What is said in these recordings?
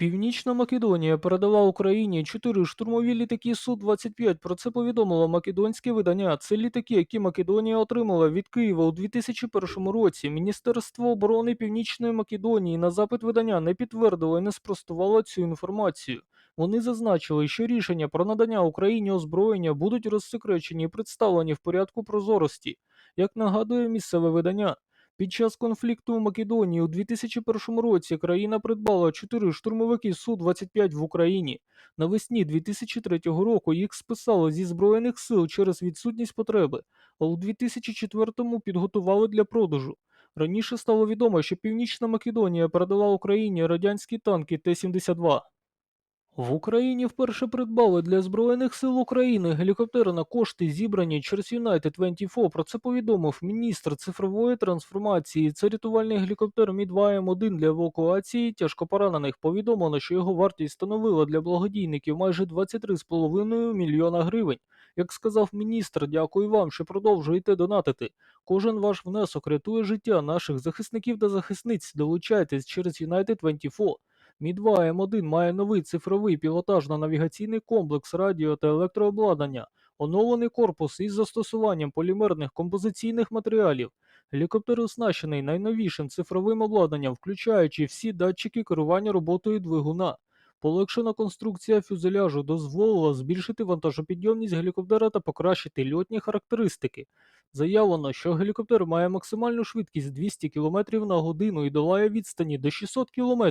Північна Македонія передала Україні чотири штурмові літаки Су-25. Про це повідомило македонське видання. Це літаки, які Македонія отримала від Києва у 2001 році. Міністерство оборони Північної Македонії на запит видання не підтвердило і не спростувало цю інформацію. Вони зазначили, що рішення про надання Україні озброєння будуть розсекречені і представлені в порядку прозорості. Як нагадує місцеве видання, під час конфлікту у Македонії у 2001 році країна придбала 4 штурмовики Су-25 в Україні. Навесні 2003 року їх списали зі Збройних сил через відсутність потреби, а у 2004-му підготували для продажу. Раніше стало відомо, що Північна Македонія передала Україні радянські танки Т-72. В Україні вперше придбали для Збройних сил України гелікоптери на кошти, зібрані через United 24. Про це повідомив міністр цифрової трансформації. Це рятувальний гелікоптер Мі-2М1 для евакуації тяжкопоранених. Повідомлено, що його вартість становила для благодійників майже 23,5 мільйона гривень. Як сказав міністр, дякую вам, що продовжуєте донатити. Кожен ваш внесок рятує життя наших захисників та захисниць. Долучайтесь через United 24. Мі-2 М1 має новий цифровий пілотажно-навігаційний комплекс радіо та електрообладнання, оновлений корпус із застосуванням полімерних композиційних матеріалів. Гелікоптер оснащений найновішим цифровим обладнанням, включаючи всі датчики керування роботою двигуна. Полегшена конструкція фюзеляжу дозволила збільшити вантажопідйомність гелікоптера та покращити льотні характеристики. Заявлено, що гелікоптер має максимальну швидкість 200 км на годину і долає відстані до 600 км.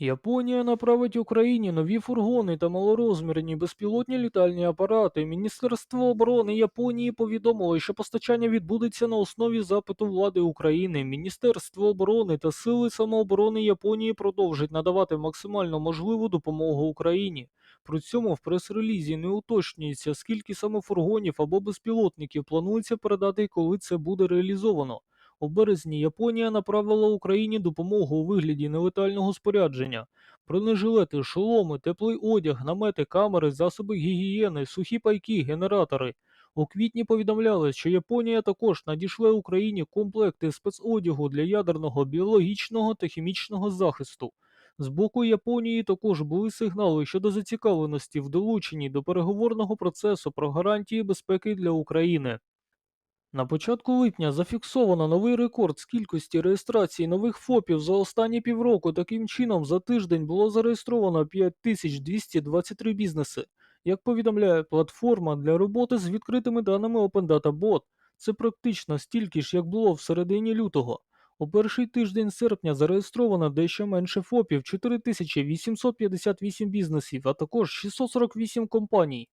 Японія направить Україні нові фургони та малорозмірні безпілотні літальні апарати. Міністерство оборони Японії повідомило, що постачання відбудеться на основі запиту влади України. Міністерство оборони та Сили самооборони Японії продовжать надавати максимально можливу допомогу Україні. При цьому в прес-релізі не уточнюється, скільки саме фургонів або безпілотників планується передати і коли це буде реалізовано. У березні Японія направила Україні допомогу у вигляді нелетального спорядження, бронежилети, шоломи, теплий одяг, намети, камери, засоби гігієни, сухі пайки, генератори. У квітні повідомляли, що Японія також надішле Україні комплекти спецодягу для ядерного, біологічного та хімічного захисту. З боку Японії також були сигнали щодо зацікавленості в долученні до переговорного процесу про гарантії безпеки для України. На початку липня зафіксовано новий рекорд з кількості реєстрацій нових ФОПів за останні півроку. Таким чином, за тиждень було зареєстровано 5223 бізнеси. Як повідомляє платформа для роботи з відкритими даними Open Data Bot, це практично стільки ж, як було в середині лютого. У перший тиждень серпня зареєстровано дещо менше ФОПів 4858 бізнесів, а також 648 компаній.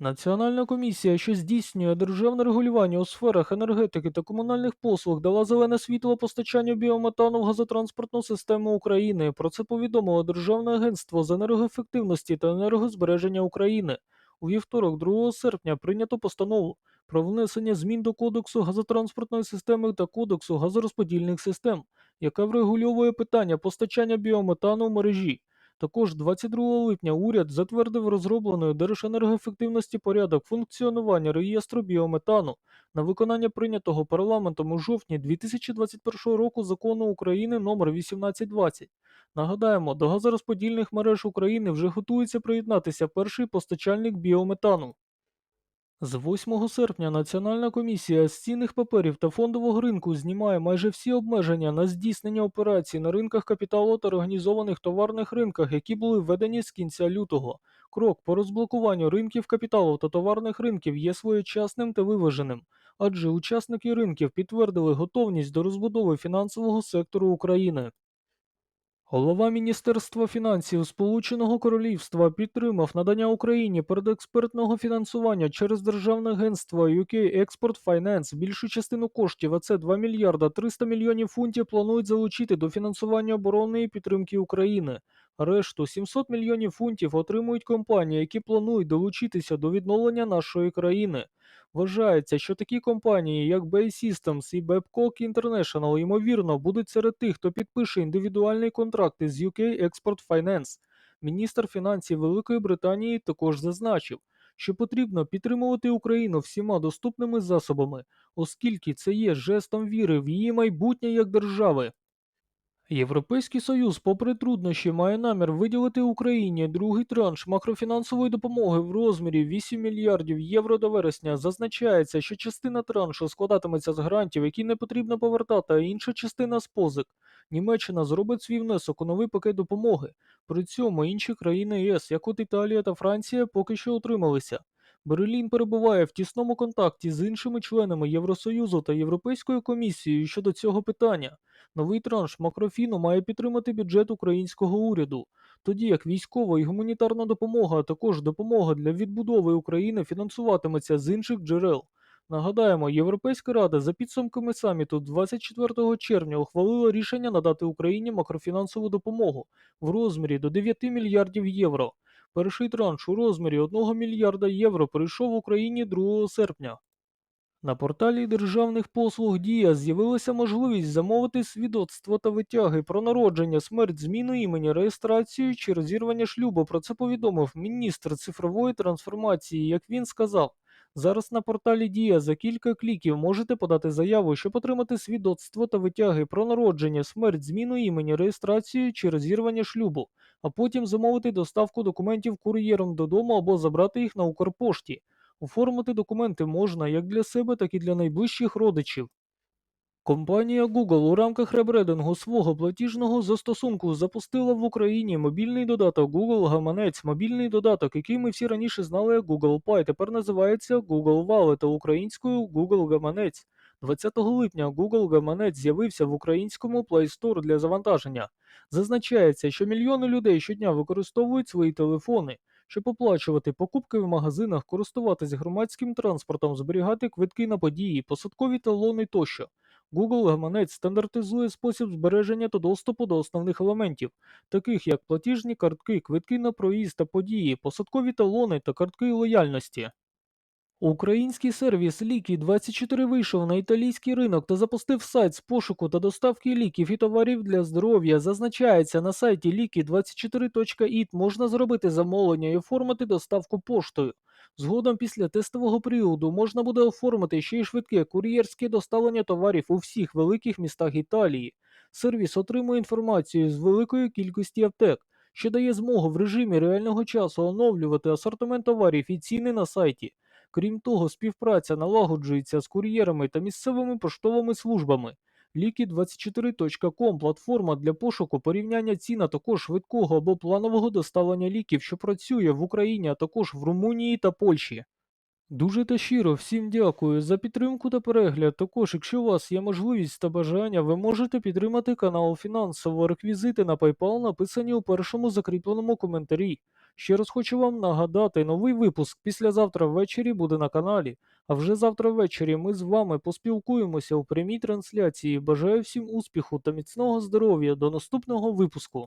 Національна комісія, що здійснює державне регулювання у сферах енергетики та комунальних послуг, дала зелене світло постачанню біометану в газотранспортну систему України. Про це повідомило Державне агентство з енергоефективності та енергозбереження України. У вівторок, 2 серпня, прийнято постанову про внесення змін до Кодексу газотранспортної системи та Кодексу газорозподільних систем, яка врегульовує питання постачання біометану в мережі. Також 22 липня уряд затвердив розроблений Держенергоефективності порядок функціонування реєстру біометану на виконання прийнятого парламентом у жовтні 2021 року закону України номер 1820. Нагадаємо, до газорозподільних мереж України вже готується приєднатися перший постачальник біометану. З 8 серпня Національна комісія з цінних паперів та фондового ринку знімає майже всі обмеження на здійснення операцій на ринках капіталу та організованих товарних ринках, які були введені з кінця лютого. Крок по розблокуванню ринків капіталу та товарних ринків є своєчасним та виваженим, адже учасники ринків підтвердили готовність до розбудови фінансового сектору України. Голова Міністерства фінансів Сполученого Королівства підтримав надання Україні передекспертного фінансування через Державне агентство UK Export Finance. Більшу частину коштів, а це 2 мільярда 300 мільйонів фунтів, планують залучити до фінансування оборонної підтримки України. Решту 700 мільйонів фунтів отримують компанії, які планують долучитися до відновлення нашої країни. Вважається, що такі компанії, як Bay Systems і Babcock International, ймовірно, будуть серед тих, хто підпише індивідуальний контракт із UK Export Finance. Міністр фінансів Великої Британії також зазначив, що потрібно підтримувати Україну всіма доступними засобами, оскільки це є жестом віри в її майбутнє як держави. Європейський Союз, попри труднощі, має намір виділити Україні другий транш макрофінансової допомоги в розмірі 8 мільярдів євро до вересня. Зазначається, що частина траншу складатиметься з грантів, які не потрібно повертати, а інша частина з позик. Німеччина зробить свій внесок у новий пакет допомоги. При цьому інші країни ЄС, як от Італія та Франція, поки що утрималися. Берлін перебуває в тісному контакті з іншими членами Євросоюзу та Європейською комісією щодо цього питання. Новий транш макрофіну має підтримати бюджет українського уряду, тоді як військова і гуманітарна допомога, а також допомога для відбудови України фінансуватиметься з інших джерел. Нагадаємо, Європейська рада за підсумками саміту 24 червня ухвалила рішення надати Україні макрофінансову допомогу в розмірі до 9 мільярдів євро. Перший транш у розмірі 1 мільярда євро прийшов Україні 2 серпня. На порталі державних послуг Дія з'явилася можливість замовити свідоцтво та витяги про народження, смерть, зміну імені, реєстрацію чи розірвання шлюбу. Про це повідомив міністр цифрової трансформації. Як він сказав, зараз на порталі Дія за кілька кліків можете подати заяву, щоб отримати свідоцтво та витяги про народження, смерть, зміну імені, реєстрацію чи розірвання шлюбу, а потім замовити доставку документів кур'єром додому або забрати їх на Укрпошті. Оформити документи можна як для себе, так і для найближчих родичів. Компанія Google у рамках ребрендингу свого платіжного застосунку запустила в Україні мобільний додаток Google Гаманець. Мобільний додаток, який ми всі раніше знали як Google Pay, тепер називається Google Wallet, а українською Google Гаманець. 20 липня Google Гаманець з'явився в українському Play Store для завантаження. Зазначається, що мільйони людей щодня використовують свої телефони щоб оплачувати покупки в магазинах, користуватись громадським транспортом, зберігати квитки на події, посадкові талони тощо. Google гаманець стандартизує спосіб збереження та доступу до основних елементів, таких як платіжні картки, квитки на проїзд та події, посадкові талони та картки лояльності. Український сервіс Ліки24 вийшов на італійський ринок та запустив сайт з пошуку та доставки ліків і товарів для здоров'я. Зазначається, на сайті liki24.it можна зробити замовлення і оформити доставку поштою. Згодом після тестового періоду можна буде оформити ще й швидке кур'єрське доставлення товарів у всіх великих містах Італії. Сервіс отримує інформацію з великої кількості аптек, що дає змогу в режимі реального часу оновлювати асортимент товарів і ціни на сайті. Крім того, співпраця налагоджується з кур'єрами та місцевими поштовими службами. Ліки24.com платформа для пошуку порівняння цін, а також швидкого або планового доставлення ліків, що працює в Україні, а також в Румунії та Польщі. Дуже та щиро всім дякую за підтримку та перегляд. Також, якщо у вас є можливість та бажання, ви можете підтримати канал фінансово. Реквізити на PayPal написані у першому закріпленому коментарі. Ще раз хочу вам нагадати, новий випуск післязавтра ввечері буде на каналі. А вже завтра ввечері ми з вами поспілкуємося у прямій трансляції. Бажаю всім успіху та міцного здоров'я. До наступного випуску.